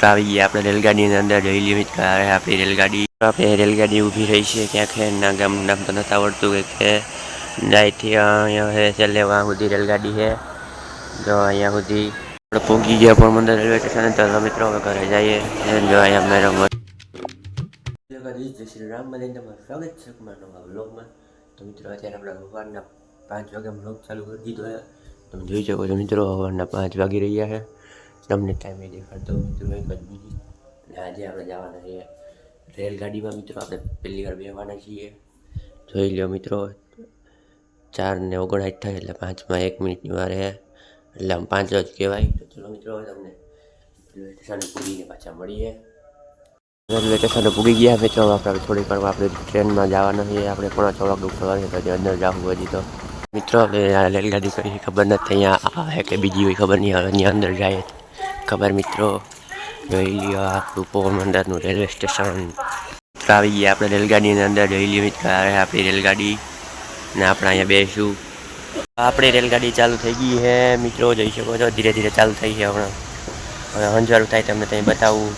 તો આવી ગયા. આપણે રેલગાડીની અંદર જઈ લઈએ. મિત્રો આપણી રેલગાડી. આપણે રેલગાડી ઊભી રહી છે ક્યાંક છે ના ગામનું નામ તો નથી આવડતું છે જાયથી અહીંયા હે, છેલ્લે સુધી રેલગાડી છે જો અહીંયા સુધી આપણે પહોંચી ગયા પોરબંદર રેલવે સ્ટેશન તો મિત્રો, હવે ઘરે જઈએ. જો અહીંયા મેરો જય શ્રી રામ. મને તમારું સ્વાગત છે તો મિત્રો, અત્યારે આપણે સવારના પાંચ વાગે બ્લોગ ચાલુ કરી દીધો તમે જોઈ શકો છો મિત્રો, સવારના પાંચ વાગી રહ્યા છે. તમને ટાઈમ દેખાડતો, મિત્રો, એક જ બીજી. અને આજે આપણે જવાના છીએ રેલગાડીમાં, મિત્રો. આપણે પહેલી વાર બેવાના છીએ. જોઈ લો મિત્રો. ચાર ને ઓગણસાઠ થાય એટલે પાંચમાં એક મિનિટની વાર. એટલે આમ પાંચ જ કહેવાય. તો ચલો, મિત્રો તમને રેલવે સ્ટેશન પૂરીને પાછા મળીએ. રેલવે સ્ટેશને પૂગી ગયા, મિત્રો. આપણે થોડીક વારમાં આપણે ટ્રેનમાં જવાના છીએ. આપણે પણ છ વાગે છે તો અંદર જવું હજી તો. મિત્રો આપણે રેલગાડી કરી, ખબર નથી, અહીંયા આ કે બીજી હોય, ખબર નહીં, હવે અહીંયા અંદર જાય. ખબર મિત્રો, જોઈ લ્યો આપણું અંદરનું રેલવે સ્ટેશન. આવી ગયા આપણે રેલગાડીની અંદર, જોઈ લ્યો મિત્રો આપણી રેલગાડી. ને આપણે અહીંયા બેસું. આપણી રેલગાડી ચાલુ થઈ ગઈ છે, મિત્રો, જોઈ શકો છો, ધીરે ધીરે ચાલુ થઈ છે હમણાં. હવે અંજારું થાય તમને ત્યાં બતાવું.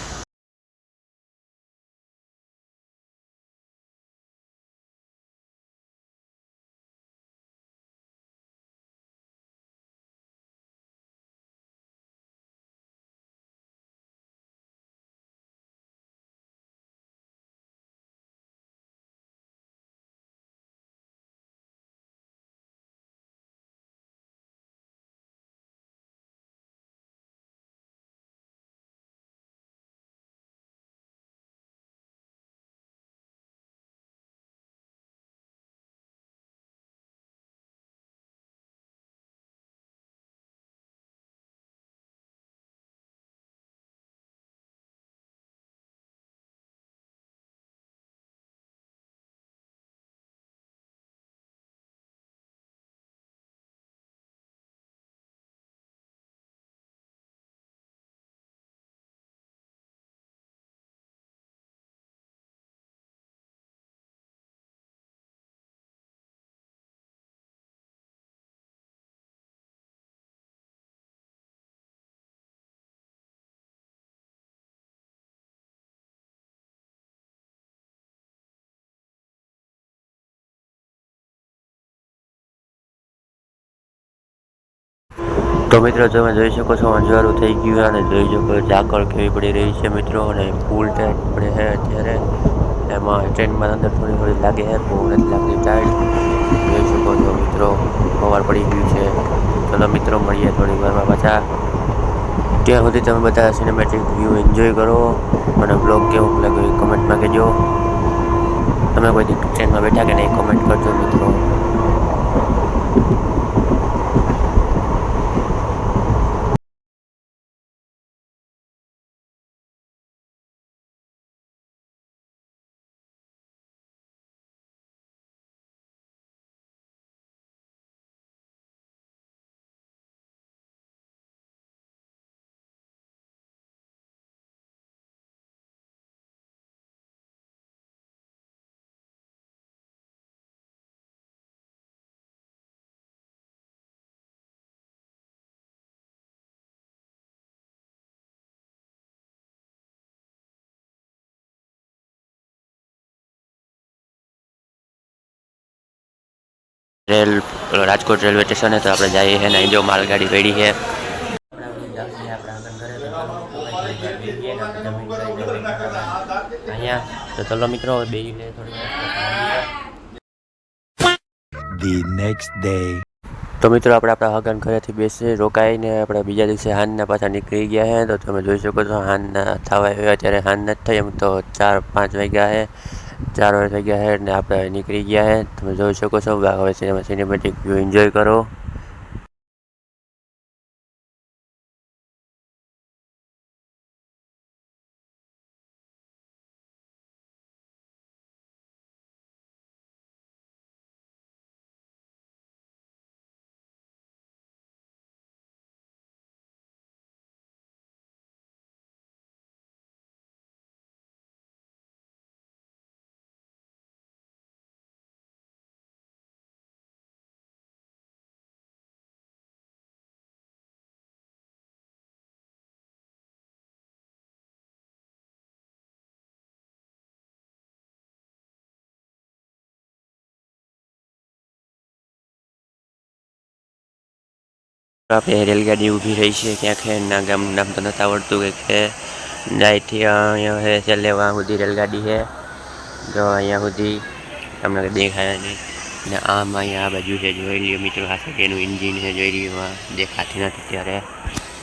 તો મિત્રો તમે જોઈ શકો છો, અંજવાળું થઈ ગયું અને જોઈ શકો ઝાકળ કેવી પડી રહી છે મિત્રો અને ફૂલ ટાઈમ પડે છે અત્યારે. એમાં ટ્રેનમાં અંદર થોડી થોડી લાગે છે, બહુ નથી લાગતી ટાઈટ જોઈ શકો છો મિત્રો પવાર પડી ગયું છે. ચલો મિત્રો, મળીએ થોડી વારમાં પાછા. ત્યાં સુધી તમે બધા સિનેમેટિક વ્યૂ એન્જોય કરો અને બ્લોગ કેવું લાગ્યું એ કમેન્ટમાં કહેજો. તમે કોઈ ટ્રેનમાં બેઠા કે નહીં કમેન્ટ કરજો મિત્રો. રેલ રાજકોટ રેલવે સ્ટેશને તો આપણે જઈએ છીએ ને અહીં જો માલગાડી પડી છે અહીંયા તો ચલો મિત્રો બેસીને the next day. તો મિત્રો આપણે આપણા હગન ઘરેથી બેસી રોકાઈને આપણે બીજા દિવસે હાનના પાછા નીકળી ગયા છે તો તમે જોઈ શકો છો હાનના થવા આવ્યા અત્યારે હાન નથી થઈ એમ તો ચાર પાંચ વાગ્યા છે ચાર વાર થઈ ગયા છે અને આપણે નીકળી ગયા છે તમે જોઈ શકો છો, હવે સિનેમા સિનેમેટિક વ્યૂ એન્જોય કરો. આપણે રેલગાડી ઊભી રહી છે ક્યાંક હે ના ગામનું નામ તો નથી આવડતું કંઈક છે ડાયથી અહીંયા હે છેલ્લે વાં સુધી રેલગાડી છે જો અહીંયા સુધી તમને કંઈ દેખાય નહીં ને આમ અહીંયા આ બાજુ છે જોઈ લ્યો મિત્રો આ છે એનું એન્જિન છે જોઈ રહ્યું એમાં દેખાતી નથી ત્યારે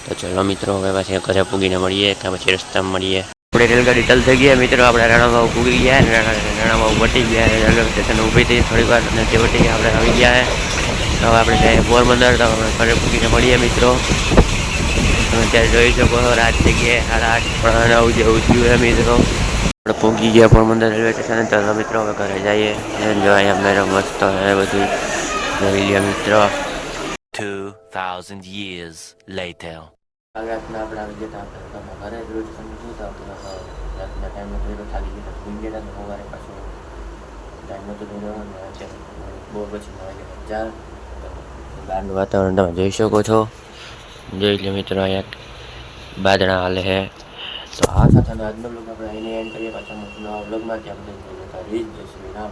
તો ચલો મિત્રો હવે પાછી ઘરે પૂગીને મળીએ કે પછી રસ્તામાં મળીએ આપણે રેલગાડી ચાલુ થઈ ગયા મિત્રો આપણે રાણાવાવ પૂગી ગયા ને રાણા- રાણાવાવ વટી ગયા રેલવે સ્ટેશન ઊભી થઈ થોડીક વાર અને જે વટી આપણે આવી ગયા છે હવે આપણે જઈએ પોરબંદર તો આપણે ઘરે પૂગીને મળીએ મિત્રો તમે અત્યારે જોઈ શકો છો રાત થઈ ગયા સાડા આઠ પણ નવ જેવું થયું છે મિત્રો આપણે પહોંચી ગયા પોરબંદર રેલવે સ્ટેશન ચાલો મિત્રો હવે ઘરે જઈએ અને જો અહીંયા મેરો મસ્ત છે બધું જોઈ લ્યો મિત્રો 2,000 years later. કાલ રાતના આપણે આવી ગયા હતા આપણે તમે ઘરે જ રોજ તમે શું થાવ તો રાતના ટાઈમે થોડો થાકી ગયા હતા ભૂલી ગયા હતા સવારે પાછું ટાઈમ નહોતો થયો અને અત્યારે બહુ પછી વાગે ચાર બહારનું વાતાવરણ તમે જોઈ શકો છો. જોઈ લો મિત્રો, અહીંયા બાદણા હાલે છે. તો આ સાથે આજનો બ્લોગ આપણે અહીં એન્ડ કરીએ. પાછા નવા બ્લોગમાં ત્યાં બધા રીત જશે રામ